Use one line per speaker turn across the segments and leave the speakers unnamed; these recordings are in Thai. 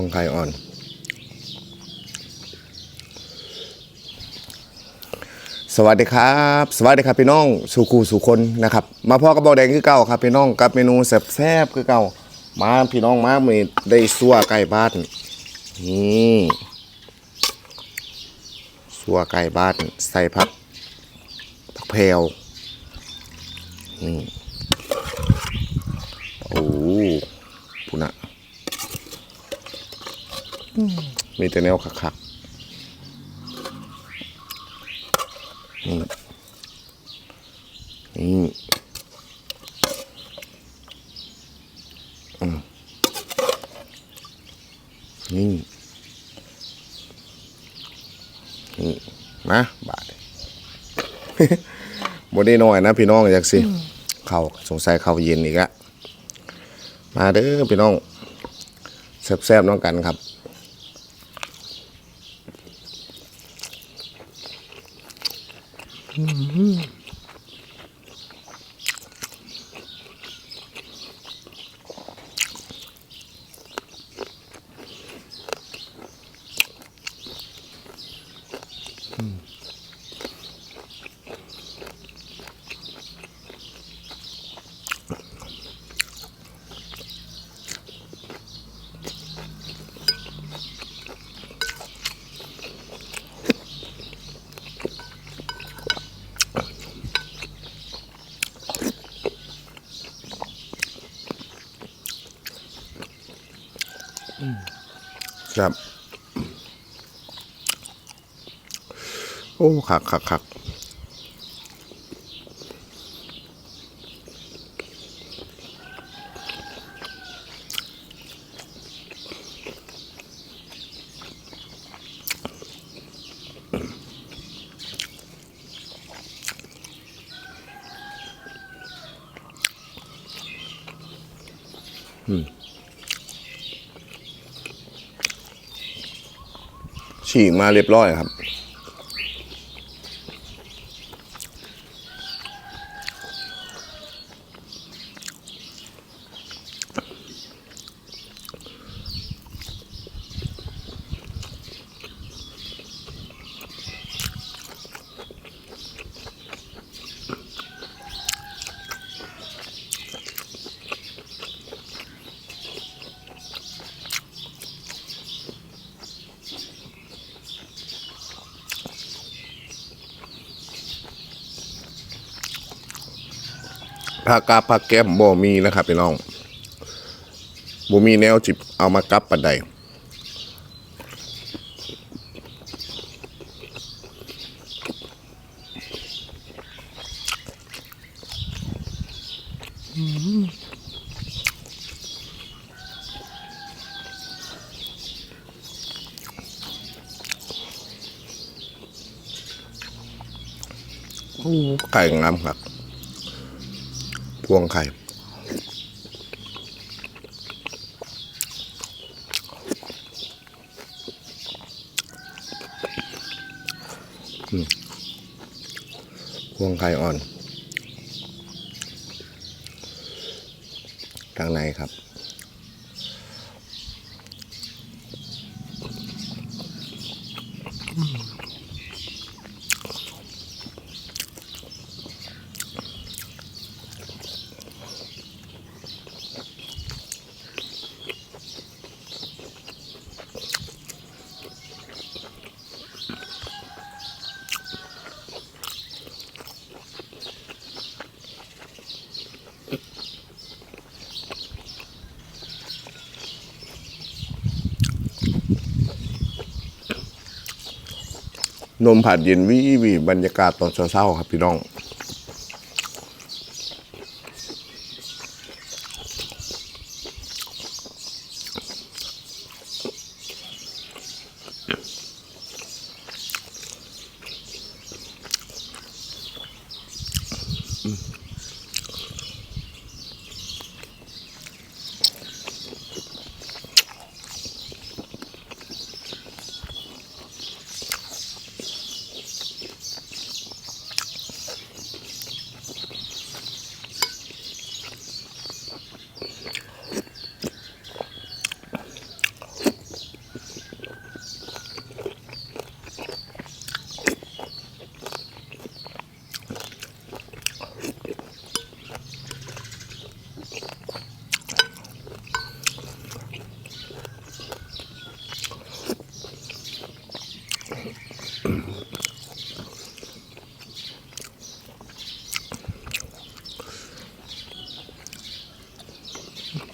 ของไข่อ่อน สวัสดีครับ สวัสดีครับพี่น้องสุขูสุคนนะครับ มาพ่อกระบอกแดงคือเก่าครับพี่น้องกับเมนูแซ่บๆคือเก่ามาพี่น้องมามีได้ซัวไก่บ้านนี่ซัวไก่บ้านใส่ผักผักแพรวนี่โอ้ปุนะอื มมีแต่แนวคักๆนี่นี่อืมนี่ นี่มาบาทบได้น้อยนะพี่น้องอยากสิ เขาสงสัยเขาเย็นอีกอะมาเด้อพี่น้องแซ่บๆน้องกันครับ ครับ โอ้ขักขักขักฉีกมาเรียบร้อยครับ ผักกาดผักแก้มบ่มีนะครับพี่น้องบ่มีแนวจิบเอามากับปันใดโอ้ไก่งามครับ วงไข่พวงไข่อ่อน ทางในครับอืม นมผัดเย็นวิวิบรรยากาศตอนเช้าๆครับพี่น้อง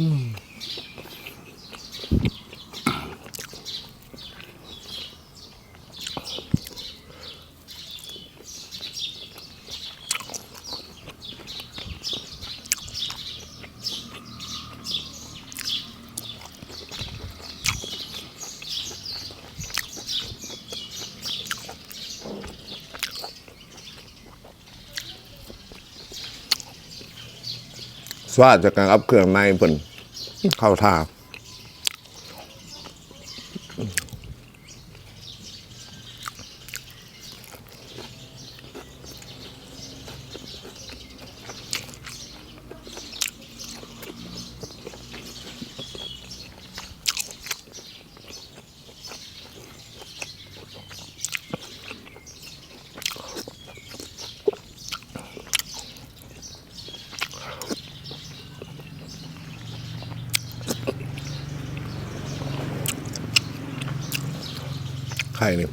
สวาดจากการอัพเครื่องในเน เข้าท่า ไข่นี่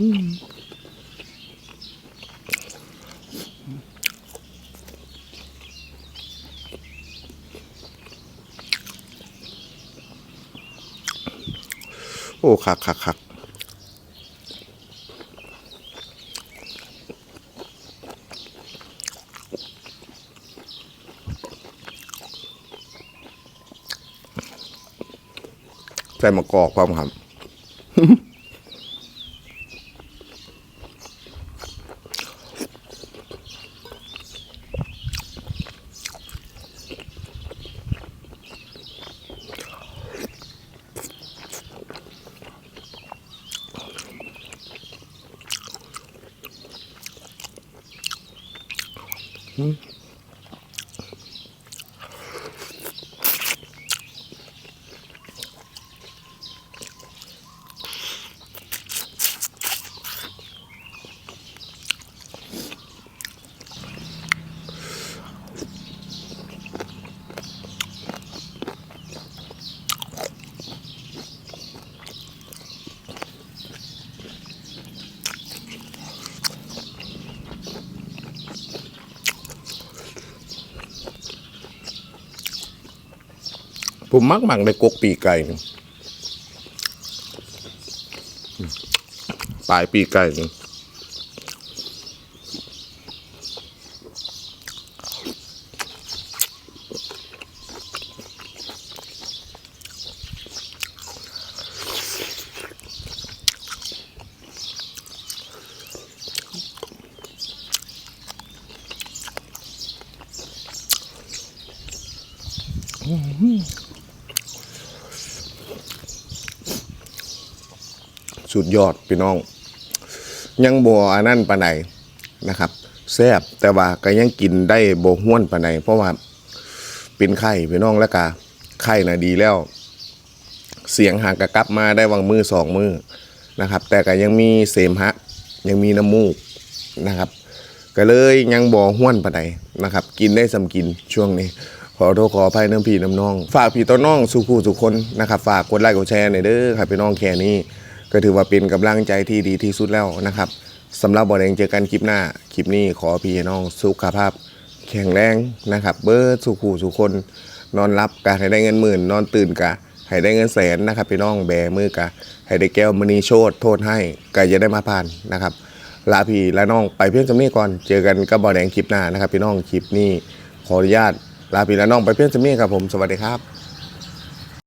โอ้คักคักคักใส่มะกอกพร้อมครับ Hmm? ผมมักมักในกกปีไก่นี่ปลายปีไก่นี่ สุดยอดพี่น้อง ยังบัวอันนั้นปานใดนะครับแซ่บแต่ว่าก็ยังกินได้บห้วนปานใดเพราะว่าเป็นไข้พี่น้องแล้วก็ไข้น่ะดีแล้ว เสียงหากกะกลับมาได้วางมือสองมือนะครับ แต่ก็ยังมีเสมหะยังมีน้ำมูกนะครับ ก็เลยยังบ่ห้วนปานใดนะครับ กินได้สำกินช่วงนี้ ขอโทษขออภัยน้ำพี่น้ำน้อง ฝากพี่ต้นน้องสู่คู่สุคนนะครับ ฝากกดไลค์กดแชร์หน่อยเด้อครับพี่น้องแค่นี้ ก็ถือว่าเป็นกำลังใจที่ดีที่สุดแล้วนะครับสำหรับบอแดงเจอกันคลิปหน้า คลิปนี้ขอพี่น้องสุขภาพ แข็งแรงนะครับ เบิร์ดสุขูสุคน นอนรับกะให้ได้เงินหมื่น นอนตื่นกะให้ได้เงินแสนนะครับ พี่น้องแบมือกะให้ได้แก้วมณีโชดโทษให้กะจะได้มาผ่านนะครับลาพี่และน้องไปเพียงจำนี้ก่อนเจอกันกับบอแดงคลิปหน้านะครับ พี่น้องคลิปนี้ขออนุญาตลาพี่และน้องไปเพียงจำนี้ครับผมสวัสดีครับ